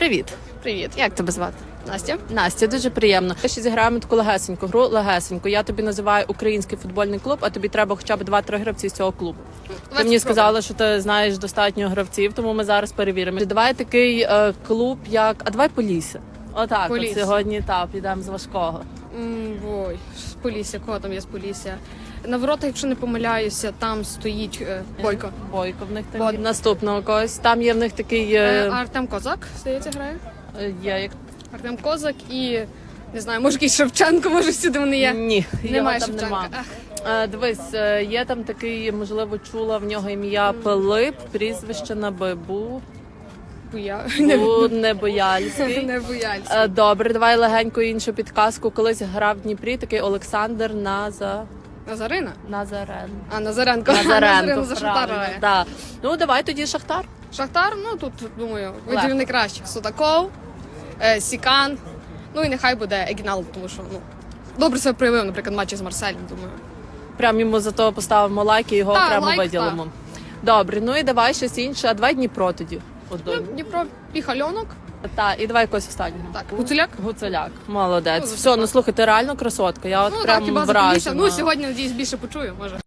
Привіт. Привіт, Як тебе звати? Настя. Настя, дуже приємно. Ми ще зіграємо таку легесеньку гру. Легесеньку. Я тобі називаю український футбольний клуб, а тобі треба хоча б два-три гравці з цього клубу. ти мені сказала, що ти знаєш достатньо гравців, тому ми зараз перевіримо. Давай такий е, клуб, як а давай Полісся. Отак, от Полісся. сьогодні так, підемо з важкого. М, Ой, з Полісся, кого там є з Полісся? На воротах, якщо не помиляюся, там стоїть е, Бойко. Бойко в них там Бо- є. наступного когось. Там є в них такий Е, е, Артем Козак, здається, грає. е, є як Артем Козак і не знаю, може якийсь Шевченко, може всюди вони є. ні, його Немає там Шевченка. нема. Ах, Е, Дивись, е, є там такий, можливо, чула в нього ім'я Пилип, прізвище на Бибу. Буя. Не, Бу не бояльський. не боялься. Е, Добре, давай легеньку іншу підказку. Колись грав в Дніпрі такий Олександр Наза... Назарина? Назарен. А, Назаренко. Назаренко, за Шахтар правильно, да. Ну давай тоді Шахтар. Шахтар, ну тут, думаю, видів найкращих. Судаков, е, Сікан. Ну і нехай буде Егінал, тому що ну, добре себе проявив, наприклад, матчі з Марселем, думаю. Прям йому за то поставимо лайк і його Та, окремо лайк, виділимо. Добре, ну і давай щось інше, а давай Дніпро тоді. Ну. Дніпро Піхальонок. Та, і давай якось останнього. Так, Гуцуляк. Гуцуляк, молодець. Ну, Все, ну слухай, ти реально красотка. Я от Ну прям так, хіба вражена. запомнився. Ну сьогодні надіюсь більше почую, може.